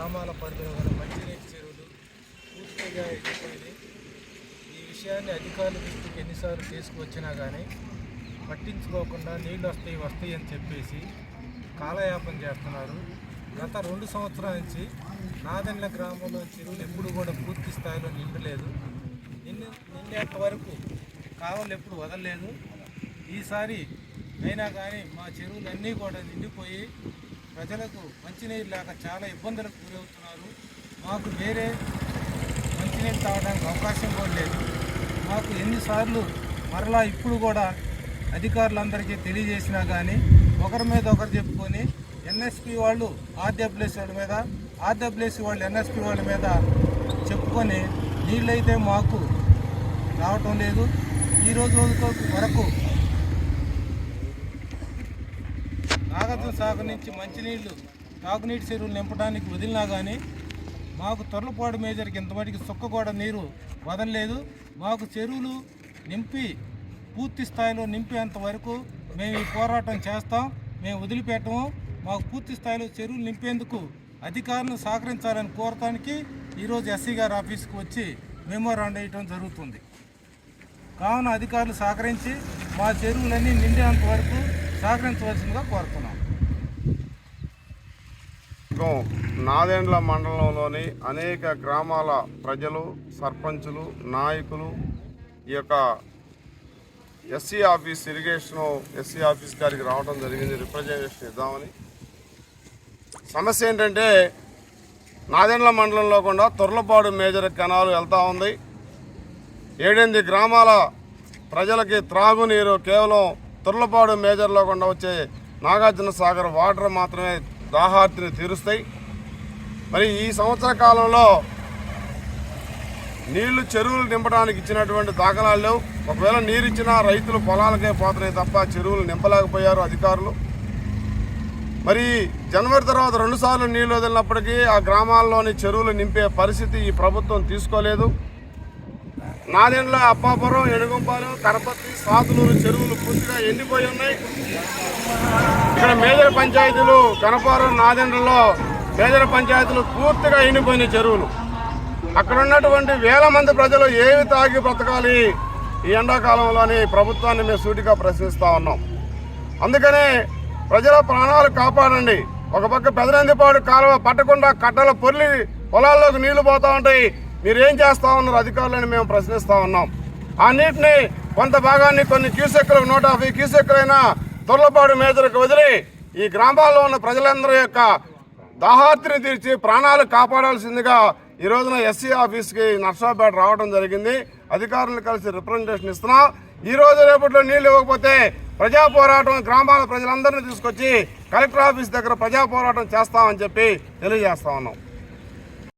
గ్రామాల పరిధిలో గల మంచినీటి చెరువులు పూర్తిగా ఎండిపోయినాయి ఈ విషయాన్ని అధికారుల దృష్టికి ఎన్నిసార్లు తీసుకువచ్చినా కానీ పట్టించుకోకుండా నీళ్ళు వస్తాయి వస్తాయి అని చెప్పేసి కాలయాపన చేస్తున్నారు. గత రెండు సంవత్సరాల నుంచి నాదెండ్ల గ్రామంలో చెరువులు ఎప్పుడు కూడా పూర్తి స్థాయిలో నిండలేదు. నిన్న నిన్నేంత వరకు కాలువలు ఎప్పుడు వదలలేదు. ఈసారి అయినా కానీ మా చెరువులన్నీ కూడా నిండిపోయి ప్రజలకు మంచినీరు లేక చాలా ఇబ్బందులకు గురవుతున్నారు. మాకు వేరే మంచినీరు తాగడానికి అవకాశం కూడా లేదు. మాకు ఎన్నిసార్లు మరలా ఇప్పుడు కూడా అధికారులందరికీ తెలియజేసినా కానీ ఒకరి మీద ఒకరు చెప్పుకొని ఎన్ఎస్పి వాళ్ళు ఆర్డబ్ల్యూఎస్ వాళ్ళ మీద ఆర్డబ్ల్యూఎస్ వాళ్ళు ఎన్ఎస్పి వాళ్ళ మీద చెప్పుకొని నీళ్ళైతే మాకు రావటం లేదు. ఈ రోజు రోజుతో వరకు నాగార్జున సాగు నుంచి మంచినీళ్ళు తాగునీటి చెరువులు నింపడానికి వదిలినా కానీ మాకు తొర్లపాడు మేజర్కి ఇంతమటికి సుక్క కూడా నీరు వదలలేదు. మాకు చెరువులు నింపి పూర్తి స్థాయిలో నింపేంత వరకు మేము ఈ పోరాటం చేస్తాం. మేము వదిలిపెట్టము. మాకు పూర్తి స్థాయిలో చెరువులు నింపేందుకు అధికారులను సహకరించాలని కోరటానికి ఈరోజు ఎస్సీ గారి ఆఫీస్కి వచ్చి మెమోరాండం వేయటం జరుగుతుంది. కావున అధికారులు సహకరించి మా చెరువులన్నీ నిండేంత వరకు సహకరించవలసిందిగా కోరుతున్నాం. నియోజకవర్గం నాదెండ్ల మండలంలోని అనేక గ్రామాల ప్రజలు సర్పంచులు నాయకులు ఈ యొక్క SC office irrigation SC office గారికి రావడం జరిగింది. రిప్రజెంటేషన్ ఇద్దామని. సమస్య ఏంటంటే నాదెండ్ల మండలంలో కూడా తొర్లపాడు మేజర్ కెనాల్ వెళ్తూ ఉంది. ఏడెనిమిది గ్రామాల ప్రజలకి త్రాగునీరు కేవలం తుర్లపాడు మేజర్లో కూడా వచ్చే నాగార్జున సాగర్ వాటర్ మాత్రమే దాహార్తిని తీరుస్తాయి. మరి ఈ సంవత్సర కాలంలో నీళ్ళు చెరువులు నింపడానికి ఇచ్చినటువంటి దాఖలాలు లేవు. ఒకవేళ నీరు ఇచ్చినా రైతులు పొలాలకే పోతున్నాయి తప్ప చెరువులు నింపలేకపోయారు అధికారులు. మరి జనవరి తర్వాత రెండుసార్లు నీళ్ళు వదిలినప్పటికీ ఆ గ్రామాల్లోని చెరువులు నింపే పరిస్థితి ఈ ప్రభుత్వం తీసుకోలేదు. నాదెండ్ల అప్పాపురం ఎనుగంపాలెం తరపతి సాతులూరు చెరువులు పూర్తిగా ఎండిపోయి ఉన్నాయి. ఇక్కడ మేజర్ పంచాయతీలు కనపారం నాదెండ్లలో మేజర్ పంచాయతీలు పూర్తిగా ఎండిపోయిన చెరువులు. అక్కడ ఉన్నటువంటి వేల మంది ప్రజలు ఏవి తాగి బ్రతకాలి ఈ ఎండాకాలంలోని ప్రభుత్వాన్ని మేము సూటిగా ప్రశ్నిస్తూ ఉన్నాం. అందుకనే ప్రజల ప్రాణాలు కాపాడండి. ఒక పక్క పెదనందిపాడు కాలువ పట్టకుండా కట్టల పొర్లి పొలాల్లోకి నీళ్ళు పోతూ ఉంటాయి. మీరేం చేస్తా ఉన్నారు? అధికారులని మేము ప్రశ్నిస్తా ఉన్నాం. ఆ నీటిని కొంత భాగాన్ని కొన్ని క్యూసెక్కులకు నూట యాభై క్యూసెక్కులైనా తొర్లపాడు మేజర్కు వదిలి ఈ గ్రామాల్లో ఉన్న ప్రజలందరి యొక్క దాహార్తిని తీర్చి ప్రాణాలు కాపాడాల్సిందిగా ఈ రోజున ఎస్సీ ఆఫీస్కి నర్సాపేట రావడం జరిగింది. అధికారులను కలిసి రిప్రజెంటేషన్ ఇస్తున్నాం. ఈ రోజు రేపట్లో నీళ్ళు ఇవ్వకపోతే ప్రజా పోరాటం గ్రామాల ప్రజలందరినీ తీసుకొచ్చి కలెక్టర్ ఆఫీస్ దగ్గర ప్రజా పోరాటం చేస్తామని చెప్పి తెలియజేస్తా ఉన్నాం.